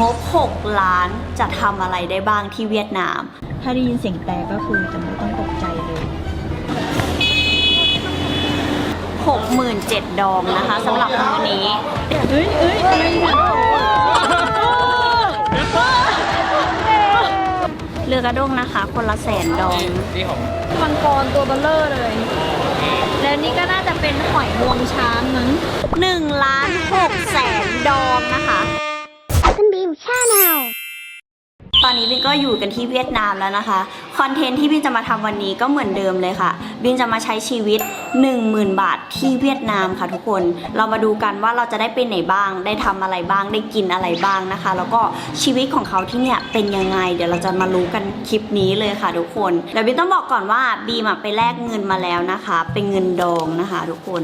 งบ 6 ล้านจะทำอะไรได้บ้างที่เวียดนาม ถ้าได้ยินเสียงแต่ก็คือจะไม่ต้องตกใจเลย 67,000ดองนะคะสำหรับมื้อนี้เฮ้ยเฮ้ยอะไรเนี่ยเรือกระด้งนะคะ คนละแสนดองมังกรตัวเบลเลอร์เลย แล้วนี่ก็น่าจะเป็นหอยงวงช้างมั้ง1ล้าน6แสนดองนะคะ คุณบีมชาแนลตอนนี้บินก็อยู่กันที่เวียดนามแล้วนะคะ คอนเทนต์ที่บินจะมาทำวันนี้ก็เหมือนเดิมเลยค่ะ บินจะมาใช้ชีวิต 10,000 บาทที่เวียดนามค่ะทุกคน เรามาดูกันว่าเราจะได้ไปไหนบ้าง ได้ทำอะไรบ้าง ได้กินอะไรบ้างนะคะ แล้วก็ชีวิตของเขาที่เนี่ยเป็นยังไง เดี๋ยวเราจะมารู้กันคลิปนี้เลยค่ะ ทุกคนแต่บินต้องบอกก่อนว่าบีมอะไปแลกเงินมาแล้วนะคะ เป็นเงินดองนะคะ ทุกคน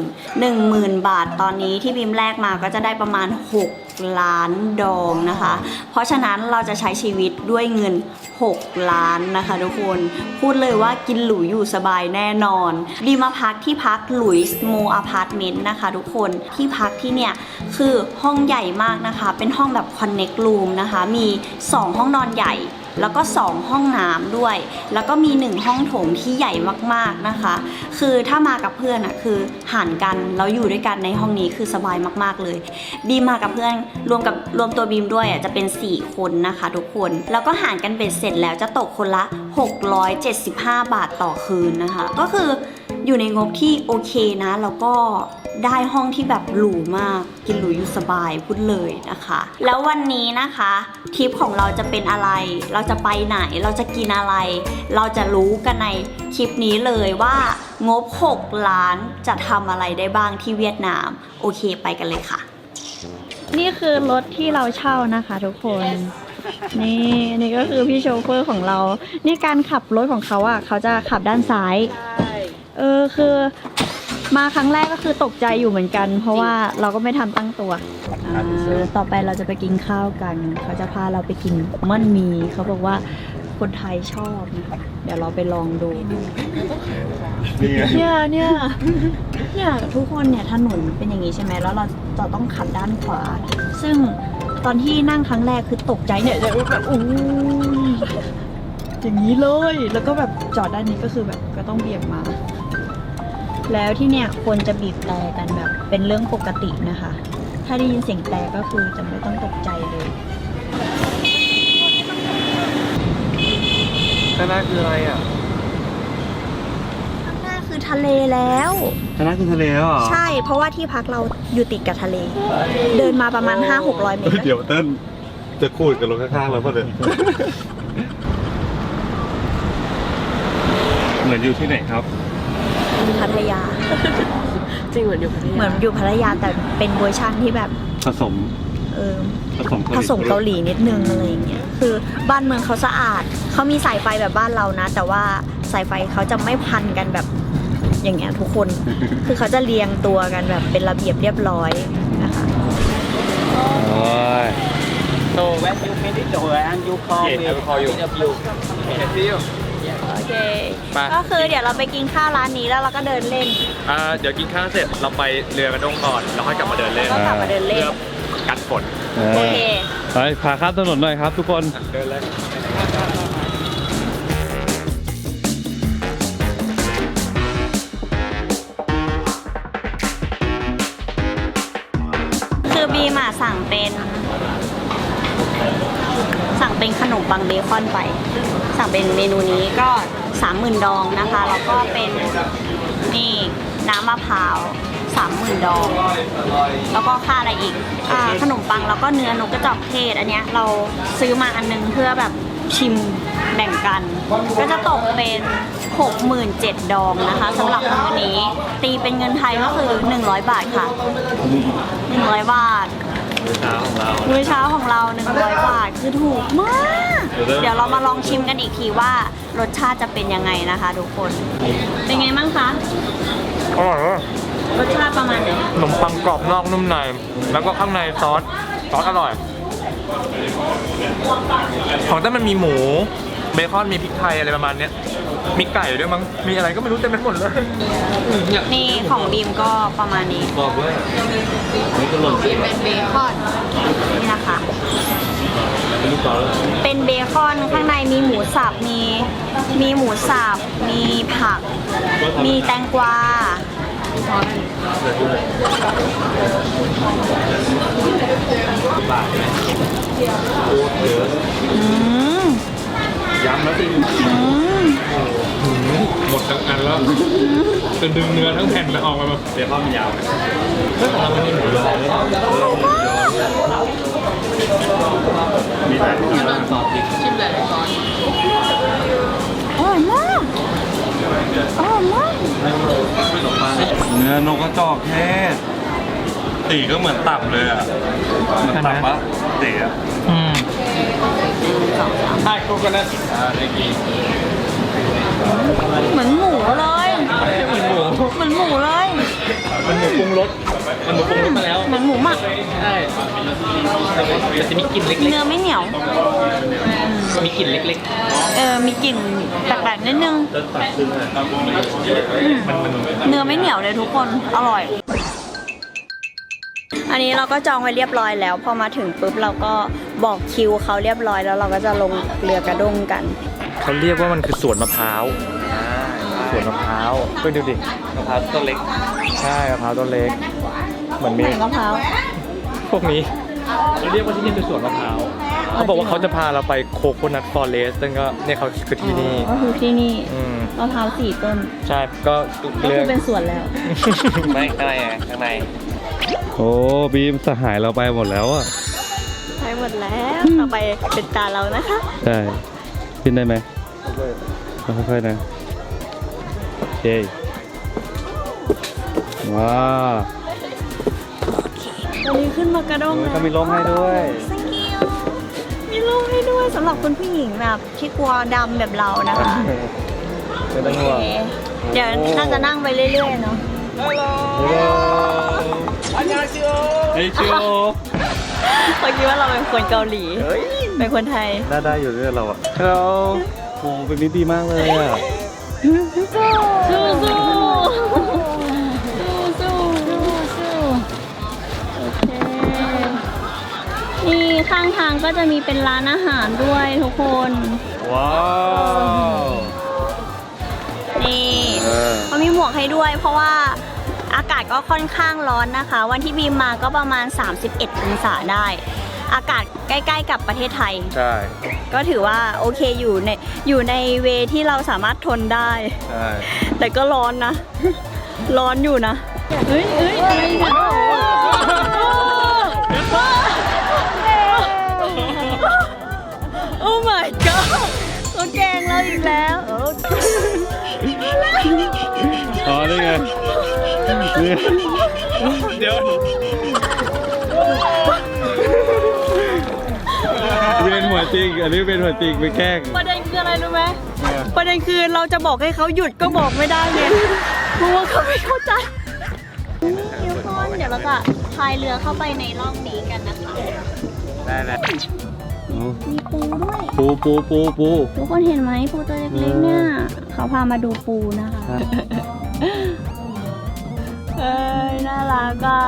10,000 บาทตอนนี้ที่บีมแลกมาก็จะได้ประมาณ 6 ล้านดองนะคะ เพราะฉะนั้นเราจะใช้ชีวิตด้วยเงิน 6 ล้านนะคะทุกคนพูดเลยว่ากินหรูอยู่สบายแน่นอน ดีมาพักที่พักหลุยส์โมอพาร์ตเมนต์นะคะทุกคนที่พักที่เนี่ยคือห้องใหญ่มากนะคะ เป็นห้องแบบคอนเน็กรูมนะคะ มี 2 ห้องนอนใหญ่ แล้วก็ 2 ห้องน้ำด้วย แล้วก็มี 1 ห้องโถงที่ใหญ่มากๆนะคะ คือถ้ามากับเพื่อนอะคือห่านกันแล้วอยู่ด้วยกันในห้องนี้คือสบายมากๆเลย บีมมากับเพื่อนรวมกับรวมตัวบีมด้วยอะจะเป็น 4 คนนะคะทุกคน แล้วก็หารกันเป็นเสร็จแล้วจะตกคนละ 675 บาทต่อคืนนะคะ ก็คืออยู่ในงบที่โอเคนะแล้วก็ ได้ห้องที่แบบหรูมาก กินหรูอยู่สบายพูดเลยนะคะ แล้ววันนี้นะคะทริปของเราจะเป็นอะไร เราจะไปไหนเราจะกินอะไร เราจะรู้กันในคลิปนี้เลยว่างบ 6 ล้านจะทำอะไรได้บ้างที่เวียดนาม โอเคไปกันเลยค่ะ นี่คือรถที่เราเช่านะคะทุกคน นี่นี่ก็คือพี่โชเฟอร์ของเรา นี่การขับรถของเขาอะเขาจะขับด้านซ้าย เออคือ มาครั้งแรกก็คือตกใจอยู่เหมือนกัน เพราะว่าเราก็ไม่ทันตั้งตัวอ่าต่อไปเราจะไปกินข้าวกัน เขาจะพาเราไปกินมันหมี เขาบอกว่าคนไทยชอบนะคะเดี๋ยวเราไปลองดูเนี่ยเนี่ยเนี่ยทุกคนเนี่ยถนนเป็นอย่างนี้ใช่ไหมแล้วเราจะต้องขับด้านขวา ซึ่งตอนที่นั่งครั้งแรกคือตกใจเนี่ยจะแบบอู้ยอย่างนี้เลย แล้วก็แบบจอดด้านนี้ก็คือแบบก็ต้องเบี่ยงมา แล้วที่เนี่ยคนจะบีบแต่กันแบบ เป็นเรื่องปกตินะคะ ถ้าได้ยินเสียงแต่ก็คือจะไม่ต้องตกใจเลยข้างหน้าคืออะไรอะข้างหน้าคือทะเลแล้ว ข้างหน้าคือทะเลแล้วเหรอใช่ เพราะว่าที่พักเราอยู่ติดกับทะเล เดินมาประมาณ 5-600 เมตร เดี๋ยวเต้นจะคูดกับรถข้างๆแล้วป่ะเนี่ยเหมือนอยู่ที่ไหนครับ พัทยา จริงเหมือนอยู่พัทยาเหมือนอยู่พัทยาแต่เป็นเวอร์ชันที่แบบผสมเออผสมผสมเกาหลีนิดนึงอะไรอย่างเงี้ยคือบ้านเมืองเขาสะอาดเขามีสายไฟแบบบ้านเรานะ แต่ว่าสายไฟเขาจะไม่พันกันแบบอย่างเงี้ยทุกคน คือเขาจะเรียงตัวกันแบบเป็นระเบียบเรียบร้อยนะคะโอ้ย So when you finish the and you call Yes, me I will call you. interview see you โอเค ไป ก็คือเดี๋ยวเราไปกินข้าวร้านนี้แล้วเราก็เดินเล่น อ่าเดี๋ยวกินข้าวเสร็จเราไปเรือกระด้งก่อนแล้วค่อยกลับมาเดินเล่นแล้วก็กลับมาเดินเล่นเพื่อกันฝนโอเค ไปพาข้ามถนนหน่อยครับทุกคน เดินเลยคือบีมอะสั่งเป็น สั่งเป็นขนมปังเบคอนไป สั่งเป็นเมนูนี้ก็ สามหมื่นดองนะคะ แล้วก็เป็นนี่น้ำมะพร้าวสามหมื่นดอง แล้วก็ค่าอะไรอีกอ่าขนมปังแล้วก็เนื้อนกกระจอกเทศ อันเนี้ยเราซื้อมาอันนึงเพื่อแบบชิมแบ่งกัน ก็จะตกเป็น 67,000 ดองนะคะสำหรับมื้อนี้ ตีเป็นเงินไทยก็คือ 100 บาทค่ะ 100 บาท มื้อเช้าของเรา 100 บาท คือถูกมาก เดี๋ยวเรามาลองชิมกันอีกทีว่ารสชาติจะเป็นยังไงนะคะทุกคน เป็นไงบ้างคะ อร่อยมากรสชาติประมาณไหนขนมปังกรอบนอกนุ่มใน แล้วก็ข้างในซอส ซอสอร่อย ของเต้นมันมีหมู เบคอนมีพริกไทยอะไรประมาณเนี้ย มีไก่ด้วยมั้ง มีอะไรก็ไม่รู้เต็มไปหมดเลยอืมเนี่ยนี่ของบีมก็ประมาณนี้บอกเลยนี่ก็หล่นเป็นเบคอนนี่นะคะเป็นเบคอนข้างในมีหมูสับมีมีหมูสับมีผัก มีแตงกวาอืมย้ำแล้วสิอืม หมดทั้งอันแล้วจนดึงเนื้อทั้งแผ่นมันออกมาแบบเดี๋ยวข้าวมันยาวเฮ้ยของเราไม่มีหมูยอเลยมีแต่ที่ร้านซอสพริกอร่อยมากอร่อยมากเนื้อนกกระจอกเทศตีก็เหมือนตับเลยอะเหมือนตับปะเต๋อะอืมใช่โคโกนัทอ่าได้กิน เหมือนหมูเลยเหมือนหมูเหมือนหมูเลยมันหมูปรุงรสมันหมูปรุงรสมาแล้วเหมือนหมูหมักใช่แต่จะมีกลิ่นเล็กเนื้อไม่เหนียว ๆมีกลิ่นเล็กเออมีกลิ่นแปลกๆนิดนึงๆมันมันเนื้อไม่เหนียวเลยทุกคน อร่อย อันนี้เราก็จองไว้เรียบร้อยแล้ว พอมาถึงปุ๊บเราก็บอกคิวเขาเรียบร้อยแล้วเราก็จะลงเรือกระด้งกัน เขาเรียกว่ามันคือสวนมะพร้าวสวนมะพร้าวเพื่อนดูดิมะพร้าวต้นเล็ก ใช่มะพร้าวต้นเล็ก เหมือนมีไหนมะพร้าวพวกนี้เราเรียกว่าที่นี่เป็นสวนมะพร้าวเขาบอกว่าเขาจะพาเราไปโคโคนัทฟอเรสซึ่งก็เนี่ยเขาคือที่นี่ก็คือที่นี่อืมมะพร้าวสี่ต้น ใช่ก็ก็เลืคืออกเป็นสวนแล้วไม่ข้างในไงข้างในโอ้บีมสหายเราไปหมดแล้วอะใช้หมดแล้วต่อไปเป็นตาเรานะคะใช่ ขึ้นได้ไหมค่อยๆนะโอเคว้าวตอนนี้ขึ้นมากระด้งโอ้ยแล้วเขามีร่มให้ด้วย thank you มีร่มให้ด้วยสำหรับคุณผู้หญิงแบบที่กลัวดำแบบเรานะคะไม่ต้องห่วงโอเคเดี๋ยวน่าจะนั่งไปเรื่อยๆเนาะเฮ้ยชิโอเขาคิดว่าเราเป็นคนเกาหลีเป็นคนไทย ได้ได้อยู่ด้วยเราอะฮัลโหลโอ้เป็นมิตรดีมากเลยอะสู้สู้สู้สู้สู้สู้โอเค นี่ข้างทางก็จะมีเป็นร้านอาหารด้วยทุกคน ว้าวนี่เออเขามีหมวกให้ด้วย เพราะว่าอากาศก็ค่อนข้างร้อนนะคะ วันที่บีมมาก็ประมาณ 31องศาได้ อากาศใกล้ๆกับประเทศไทย ใช่ก็ถือว่าโอเคอยู่ในอยู่ในเวที่เราสามารถทนได้ ใช่แต่ก็ร้อนนะ ร้อนอยู่นะเฮ้ยเฮ้ยอะไรเนี่ยโอ้ my god เขาแกล้งเราอีกแล้วโอ้อ๋อนี่ไง จริง อันนี้เป็นหัวจริงไปแกล้ง ประเด็นคืออะไรรู้ไหมประเด็นคือเราจะบอกให้เขาหยุดก็บอกไม่ได้ไงเพราะว่าเขาไม่เข้าใจนี่ทุกคนเดี๋ยวเราจะพายเรือเข้าไปในร่องนี้กันนะคะได้แล้วมีปูด้วย ปูปูปูปูทุกคนเห็นไหมปูตัวเล็กๆเนี่ยเขาพามาดูปูนะคะเอ้ยน่ารักอะ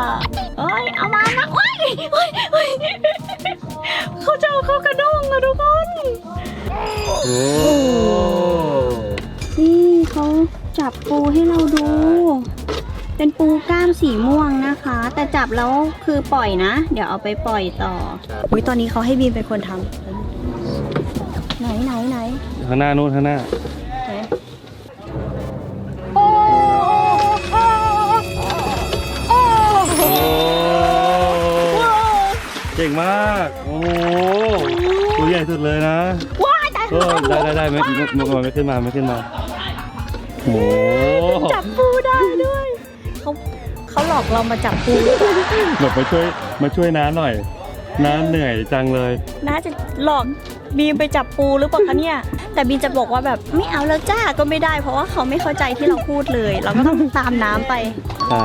เอ้ยเอามานะเอ้ยเอ้ยเอ้ย เขาจะเอาเข้ากระด้งอะทุกคนโอ้นี่เขาจับปูให้เราดู เป็นปูกล้ามสีม่วงนะคะ แต่จับแล้วคือปล่อยนะ เดี๋ยวเอาไปปล่อยต่ออุ้ยตอนนี้เขาให้บีมเป็นคนทำไหนไหนไหนข้างหน้านู้นข้างหน้า ก่งมาก โอ้โหตัวใหญ่สุดเลยนะว้ายตายโอ้ได้ได้ได้ไม่ไม่ไม่ไม่ไม่ขึ้นมาไม่ขึ้นมาโอ้โหจับปูได้ด้วยเขาเขาหลอกเรามาจับปูแบบมาช่วยมาช่วยน้าหน่อย น้าเหนื่อยจังเลยน่าจะหลอกบีมไปจับปูหรือเปล่าคะเนี่ย แต่บีมจะบอกว่าแบบไม่เอาแล้วจ้าก็ไม่ได้ เพราะว่าเขาไม่เข้าใจที่เราพูดเลย เราก็ต้องตามน้ำไปใช่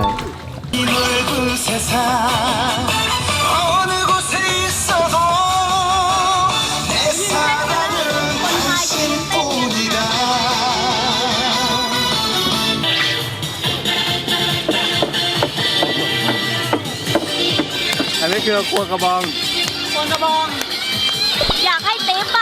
อันนี้คือครัวกระบองคนกระบองอยากให้ติ๊บอ่า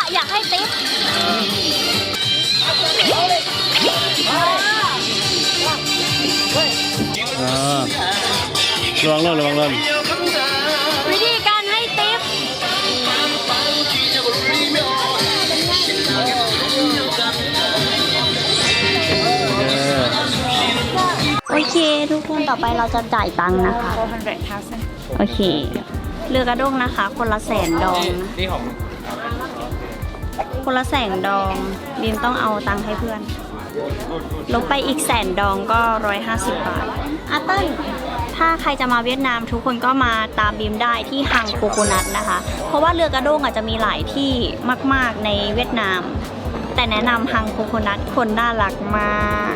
ระวังเล่นระวังเล่นวิธีการให้ติ๊บโอเคโอเค ทุกคนต่อไปเราจะจ่ายตังค์นะคะ โอเค เรือกระด้งนะคะ คนละแสนดองนะนี่ของคนละแสนดองบีมต้องเอาตังค์ให้เพื่อน ลบไปอีกแสนดองก็ร้อยห้าสิบบาทอาเติ้ลถ้าใครจะมาเวียดนามทุกคนก็มาตามบีมได้ที่ฮังโคโคนัทนะคะ เพราะว่าเรือกระด้งอาจจะมีหลายที่มากๆในเวียดนาม แต่แนะนำฮังโคโคนัทคนน่ารักมาก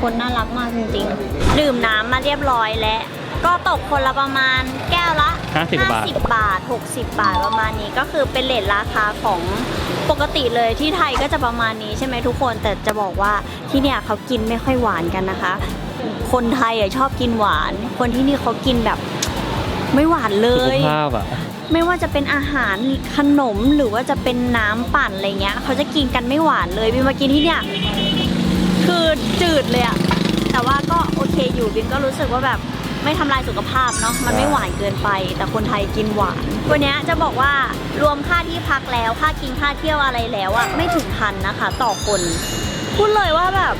คนน่ารักมากจริงๆ ดื่มน้ำมาเรียบร้อยแล้ว ก็ตกคนละประมาณแก้วละ50 บาท50บาท 60 บาทประมาณนี้ก็คือเป็นเลทราคาของปกติเลยที่ไทยก็จะประมาณนี้ใช่ไหมทุกคนแต่จะบอกว่าที่เนี่ยเขากินไม่ค่อยหวานกันนะคะ คนไทยอะชอบกินหวาน คนที่นี่เขากินแบบไม่หวานเลสุขยภาพอะไม่ว่าจะเป็นอาหารขนมหรือว่าจะเป็นน้ำปั่นอะไรเงี้ยเขาจะกินกันไม่หวานเลยบินมากินที่เนี่ย คือจืดเลยอะแต่ว่าก็โอเคอยู่บินก็รู้สึกว่าแบบไม่ทำลายสุขภาพเนาะมันไม่หวานเกินไป แต่คนไทยกินหวานวันเนี้ยจะบอกว่ารวมค่าที่พักแล้วค่ากินค่าเที่ยวอะไรแล้วอะไม่ถึงพันนะคะ ต่อคน พูดเลยว่าแบบ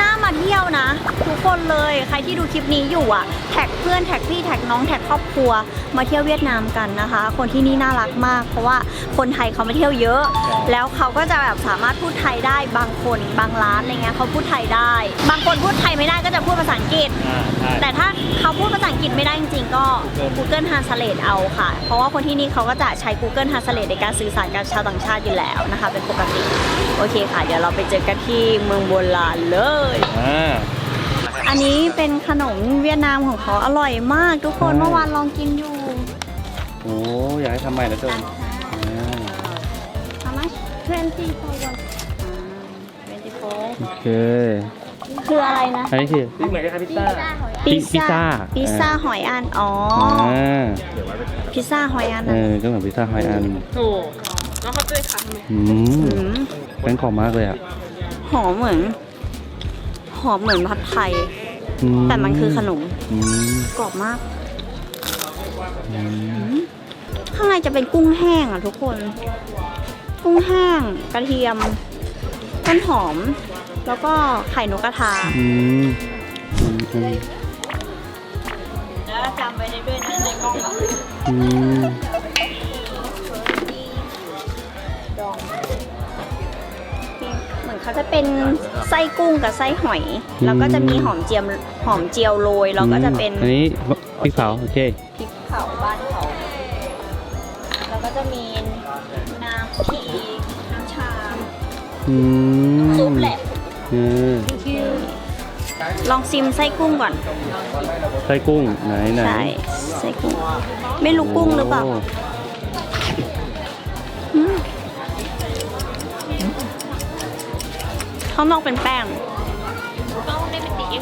น่ามาเที่ยวนะ ทุกคนเลยใครที่ดูคลิปนี้อยู่อะแท็กเพื่อนแท็กพี่แท็กน้องแท็กครอบครัว มาเที่ยวเวียดนามกันนะคะ คนที่นี่น่ารักมาก เพราะว่าคนไทยเขามาเที่ยวเยอะ แล้วเขาก็จะแบบสามารถพูดไทยได้บางคนบางร้านอะไรเงี้ยเขาพูดไทยได้ บางคนพูดไทยไม่ได้ก็จะพูดภาษาอังกฤษอ่าใช่แต่ถ้าเขาพูดภาษาอังกฤษไม่ได้จริงๆก็ Google Translate เอาค่ะ เพราะว่าคนที่นี่เขาก็จะใช้ Google Translate ในการสื่อสารกับชาวต่างชาติอยู่แล้วนะคะ เป็นปกติ โอเคค่ะ เดี๋ยวเราไปเจอกันที่เมืองโบราณเลย อ่า อันนี้เป็นขนมเวียดนามของเขาอร่อยมากทุกคนใช่เมื่อวานลองกินอยู่โอ้อยากให้ทำใหม่แล้วเกินอ่า How much? 20 for one โอเค 24คืออะไรนะ อันนี้คือที่เหมือนกับพิซซ่าพิพิซซ่า พิซซ่าหอยอัน อ๋ออ่าพิซซ่าหอยอันเออะอก็เหมือนพิซซ่าไฮอัน ถูก แล้วเขาจะขายไหมอืมอืมแป้งกรอบมากเลยอะหอมเหมือน หอมเหมือนผัดไทย อืแต่มันคือขนมอืมกรอบมาก อืมข้างในจะเป็นกุ้งแห้งอะทุกคน กุ้งแห้งกระเทียมต้นหอม แล้วก็ไข่นกกระทาอืมอืมอืมแล้วจำไว้ได้ด้วยนะในกล้องอืมเหมื เขาจะเป็นไส้กุ้งกับไส้หอย แล้วก็จะมีหอมเจียมหอมเจียวโรยแล้วก็จะเป็นอันนี้พริกเผาโอเคพริกเผาบ้านเขาแล้วก็จะมีน้ำชีน้ำชาอืมซุปแหละเออลองซิมไส้กุ้งก่อน ไส้กุ้งไหนไหนใช่ไส้กุ้ง ไม่รู้กุ้งหรือเปล่า ข้างนอกเป็นแป้ง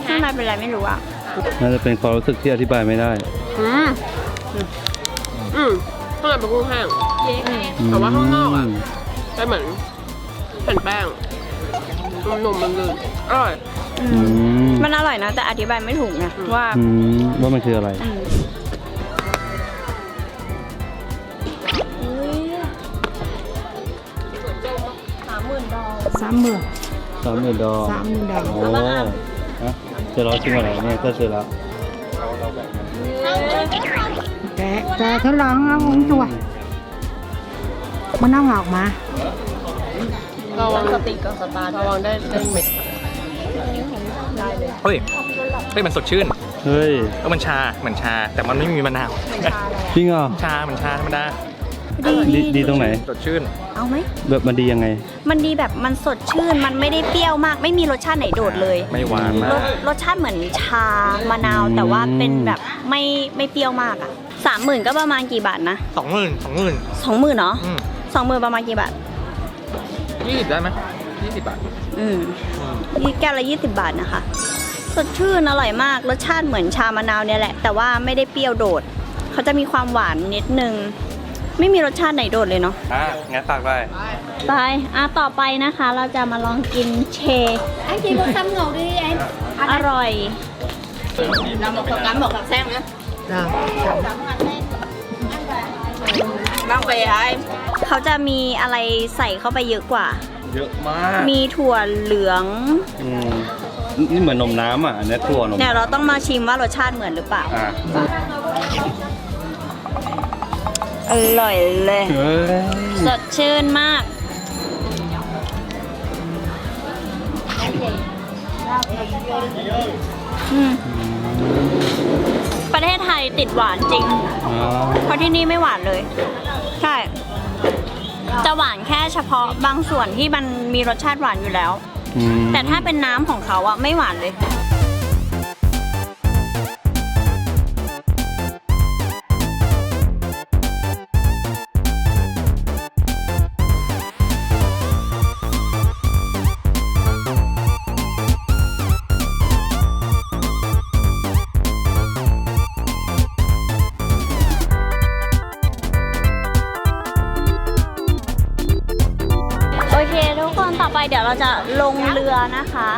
ข้างในเป็นอะไรไม่รู้อะน่าจะเป็นความรู้สึกที่อธิบายไม่ได้ อืมอืมข้างในเป็นกุ้งแห้งแต่ว่าข้างนอกอะเป็นเหมือนแผ่นแป้งมันหนุ่มมันลื่นอร่อยอือืมมมันอร่อยนะ แต่อธิบายไม่ถูกนะว่าอืมว่ามันคืออะไรอืมอุ๊ยสามหมื่นดอลสามหมื่น ดอกสามหมื่นดอกโอ้ฮะจะรอชิมอะไรเนี่ยก็เสร็จแล้วแต่แต่ทดลองเอาของตัวมันเอาออกมาระวังสติกับสตาร์ทระวังได้ได้เม็ดเฮ้ยเฮ้ยมันสดชื่นเฮ้ยเออมันชาเหมือนชา แต่มันไม่มีมะนาวจริงเหรอชาเหมือนชาธรรมดา ดีดีตรงไหน สดชื่น เอาไหมแบบมันดียังไง มันดีแบบมันสดชื่น มันไม่ได้เปรี้ยวมาก ไม่มีรสชาติไหนโดดเลยไม่หวานมารกสรสชาติเหมือนชามะนาวอืมแต่ว่าเป็นแบบไม่ไม่เปรี้ยวมากอะสามหมื่นก็ประมาณกี่บาทนะสองหมื่นสองหมื่นสองหมื่นเนาะอืมสองหมื่นประมาณกี่บาท ยี่สิบได้ไหมยี่สิบบาท อืมนี่แก้วละยี่สิบบาทนะคะ สดชื่นอร่อยมาก รสชาติเหมือนชามะนาวเนี่ยแหละ แต่ว่าไม่ได้เปรี้ยวโดด เขาจะมีความหวานนิดนึง ไม่มีรสชาติไหนโดดเลยเนาะอะงั้นตักได้ไปอะต่อไปนะคะเราจะมาลองกินเช Anh chị một trăm ngầu đi em อร่อยเรามาโฟกัสหมกกับแซงนะ Rồi. บ้างไปไอ้เขาจะมีอะไรใส่เข้าไปเยอะกว่า เยอะมากมีถั่วเหลือง อืมนี่เหมือนนมน้ำอะอันนี้ถั่วนมเดี๋ยวเราต้องมาชิมว่ารสชาติเหมือนหรือเปล่า อะ อร่อยเลยเฮ้ยสดชื่นมากอืมประเทศไทยติดหวานจริงอ๋อเพราะที่นี่ไม่หวานเลย ใช่ จะหวานแค่เฉพาะบางส่วนที่มันมีรสชาติหวานอยู่แล้วอืมแต่ถ้าเป็นน้ำของเขาอะไม่หวานเลย เดี๋ยวเราจะลงเรือนะคะ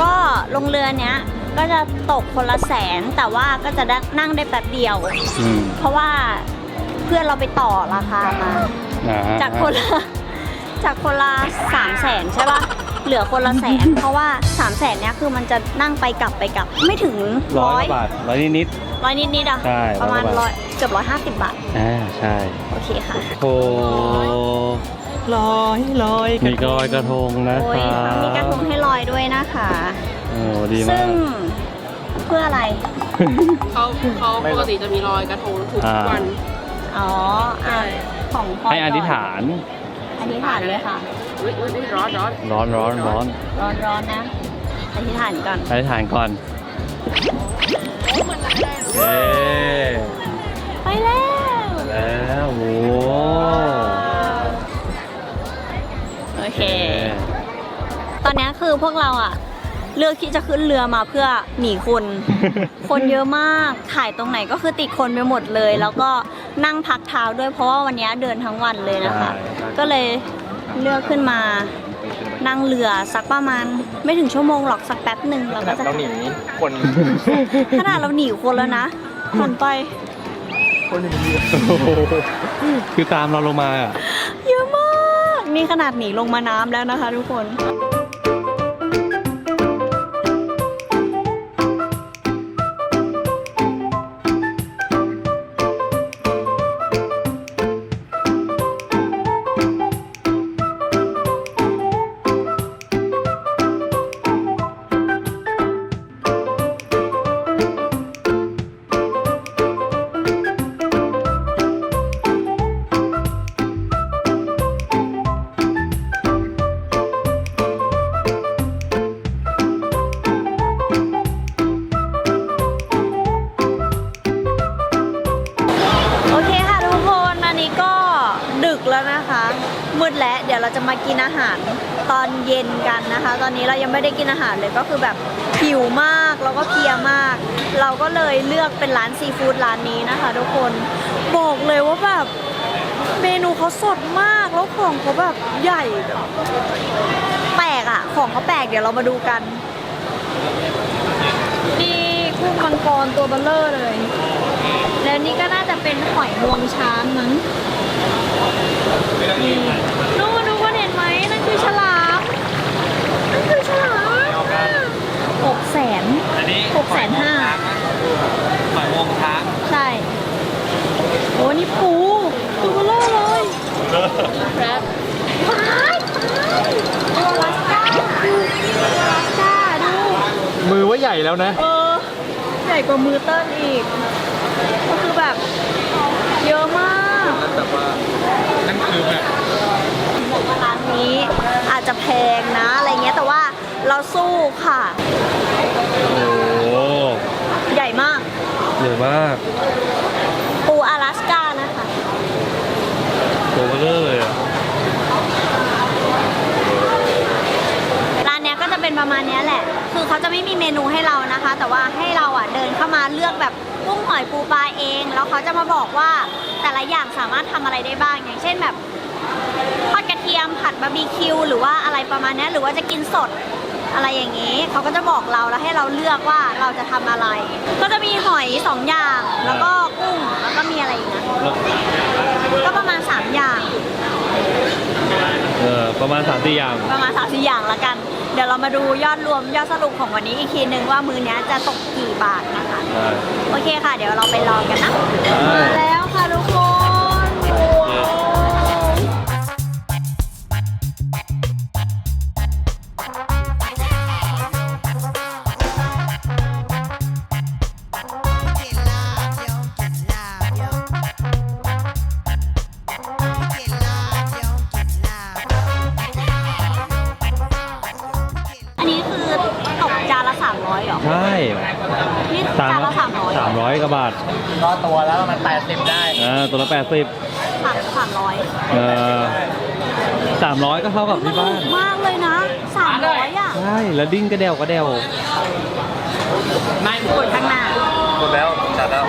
ก็ลงเรือเนี้ยก็จะตกคนละแสนแต่ว่าก็จะได้นั่งได้แป๊บเดียว อืมเพราะว่าเพื่อนเราไปต่อราคามา อ่ฮะจากคนละจากคนละสามแสนใช่ปะเหลือคนละแสน เพราะว่าสามแสนเนี้ยคือมันจะนั่งไปกลับไปกลับไม่ถึงร้ร้ออยยกว่าบาทร้อยนิด ร้อยนิดนิดๆอะใช่ประมาณร้ร้ออยยกว่าบาทเกือบร้อยห้าสิบบาท ๆอ่าใช่โอเคค่ะโอ้ ลอยลอยมีกลอยกระทงนะโอ้คยรับมีกระทงให้ลอยด้วยนะคะ โอ้ดีมาซึ่ก งเพื่ออะไร เขาเขาปกติจะมีรอยกระทงทุกอ่า วัน อ๋ออะของพลยให้อธิษฐาน อธิษฐานเลยค่ะ อุ้ยอุ้ยอุ้ยร้อนร้อนร้อนร้อนร้อนร้อนร้อนๆนะอธิษฐานก่อน อธิษฐานก่อนเย้ไปแล้ว แล้วโอ้โอเค ตอนนี้คือพวกเราอะ เลือกที่จะขึ้นเรือมาเพื่อหนีคน คนเยอะมาก ถ่ายตรงไหนก็คือติดคนไปหมดเลย แล้วก็นั่งพักเท้าด้วยเพราะว่าวันนี้เดินทั้งวันเลยนะคะ ก็เลยเลือกขึ้นมา นั่งเรือสักประมาณ ไม่ถึงชั่วโมงหรอกสักแป๊บหนึ่งเราก็จะเราหนีคนขนาดเราหนีคนแล้วนะหันไปคนอยู่ในเรือคือตามเราลงมาอะเยอะมาก นี่ขนาดหนีลงมาน้ำแล้วนะคะทุกคน จะมากินอาหารตอนเย็นกันนะคะ ตอนนี้เรายังไม่ได้กินอาหารเลยก็คือแบบหิวมากแล้วก็เพลียมาก เราก็เลยเลือกเป็นร้านซีฟู้ดร้านนี้นะคะ ทุกคนบอกเลยว่าแบบเมนูเขาสดมากแล้วของเขาแบบใหญ่แปลกอะของเขาแปลกเดี๋ยวเรามาดูกันนี่กุ้งมังกรตัวเบลเลอร์เลย แล้วนี่ก็น่าจะเป็นหอยงวงช้างมั้งนี่นู่น คือฉลามนั่นคือฉลามหกแสนอันนี้หกแสนห้าหอยงวงช้างใช่โอ้นี่ปูตัวเบลอเลยแรดว้ายตัวลัสก้าตัวลัสก้าดูมือว่าใหญ่แล้วนะ เออ ใหญ่กว่ามือเติ้ลอีก ก็คือแบบ เยอะมากแบบว่านั่นคือแบบบอกว่าร้านนี้อา จจะแพงนะอะไรเงี้ยแต่ว่าเราสู้ค่ะ โอ้โหใหญ่มากใหญ่มากปู阿拉สก้านะคะ ตัวเบลอเลยอะร้านเนี้ยก็จะเป็นประมาณเนี้ยแหละ คือเขาจะไม่มีเมนูให้เรานะคะ แต่ว่าให้เราอะเดินเข้ามาเลือกแบบกุ้งหอยปูปลาเอง แล้วเขาจะมาบอกว่าแต่ละอย่างสามารถทำอะไรได้บ้าง อย่างเช่นแบบ ทอดกระเทียมผัดบาร์บีคิวหรือว่าอะไรประมาณเนี้ยหรือว่าจะกินสดอะไรอย่างนี้ เขาก็จะบอกเราแล้วให้เราเลือกว่าเราจะทำอะไร ก็จะมีหอยสองอย่าง แล้วก็กุ้งแล้วก็มีอะไรอีกนะก็ประมาณสามอย่างเออประมาณสามสี่อย่างประมาณสามสี่อย่างละกัน เดี๋ยวเรามาดูยอดรวมยอดสรุปของวันนี้อีกทีนึงว่ามือเนี้ยจะตกกี่บาทนะคะได้โอเคค่ะ เดี๋ยวเราไปลองกันนะได้มาแล้วค่ะทุกคน สิบสามสามร้อยเออสามร้อยก็เท่ากับมันที่บ้าถูน กมากเลยนะ300อะใช่ แล้วดิ้นกระเดวกระเดวกดข้างหน้า หมดแล้วจัดแล้ว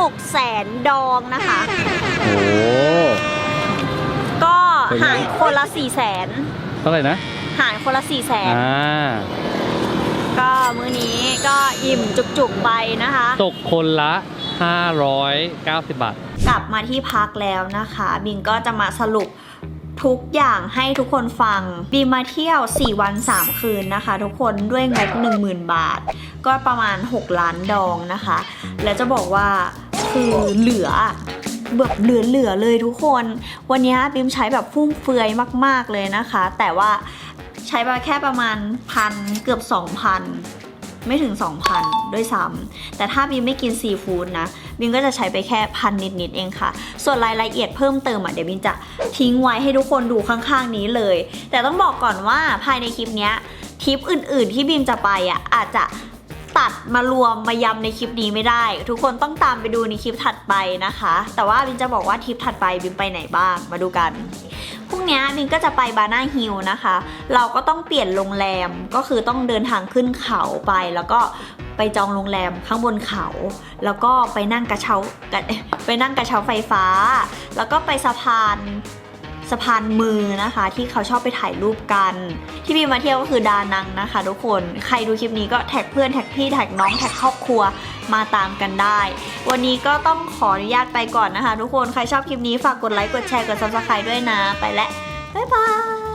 6แสนดองนะคะ โอ้ก็เป็นไงหารคนละ4แสนเท่าไหร่นะ หารคนละ4แสนอ่า ก็มื้อนี้ก็อิ่มจุกๆไปนะคะ ตกคนละ 590 บาท กลับมาที่พักแล้วนะคะ บินก็จะมาสรุป ทุกอย่างให้ทุกคนฟังบินมาเที่ยว 4 วัน 3 คืนนะคะ ทุกคนด้วยงบ10,000 บาท ก็ประมาณ 6 ล้านดองนะคะ แล้วจะบอกว่าคือเหลือแบบเหลือๆเลยทุกคน วันนี้บิมใช้แบบฟุ่มเฟือยมาก ๆเลยนะคะ แต่ว่าใช้ไปแค่ประมาณพันเกือบ 2,000 ไม่ถึง 2,000 ด้วยซ้ำแต่ถ้าบิมไม่กินซีฟู้ดนะบิมก็จะใช้ไปแค่พันนิดๆเองค่ะ ส่วนรายละเอียดเพิ่มเติมอะเดี๋ยวบิมจะทิ้งไว้ให้ทุกคนดูข้างๆนี้เลย แต่ต้องบอกก่อนว่าภายในคลิปนี้ทริปอื่นๆที่บิมจะไปอะอาจจะ ตัดมารวมมายำในคลิปนี้ไม่ได้ ทุกคนต้องตามไปดูในคลิปถัดไปนะคะ แต่ว่าบินจะบอกว่าทริปถัดไปบินไปไหนบ้างมาดูกันพรุ่งนี้บินก็จะไปบานาฮิลนะคะ เราก็ต้องเปลี่ยนโรงแรมก็คือต้องเดินทางขึ้นเขาไป แล้วก็ไปจองโรงแรมข้างบนเขา แล้วก็ไปนั่งกระเช้ากระไปนั่งกระเช้าไฟฟ้า แล้วก็ไปสะพาน สะพานมือนะคะ ที่เขาชอบไปถ่ายรูปกัน ที่บีมาเที่ยวก็คือดานังนะคะ ทุกคนใครดูคลิปนี้ก็แท็กเพื่อนแท็กพี่แท็กน้องแท็กครอบครัวมาตามกันได้ วันนี้ก็ต้องขออนุญาตไปก่อนนะคะ ทุกคนใครชอบคลิปนี้ฝากกดไลค์กดแชร์กด subscribe ด้วยนะ ไปแล้วบ๊ายบาย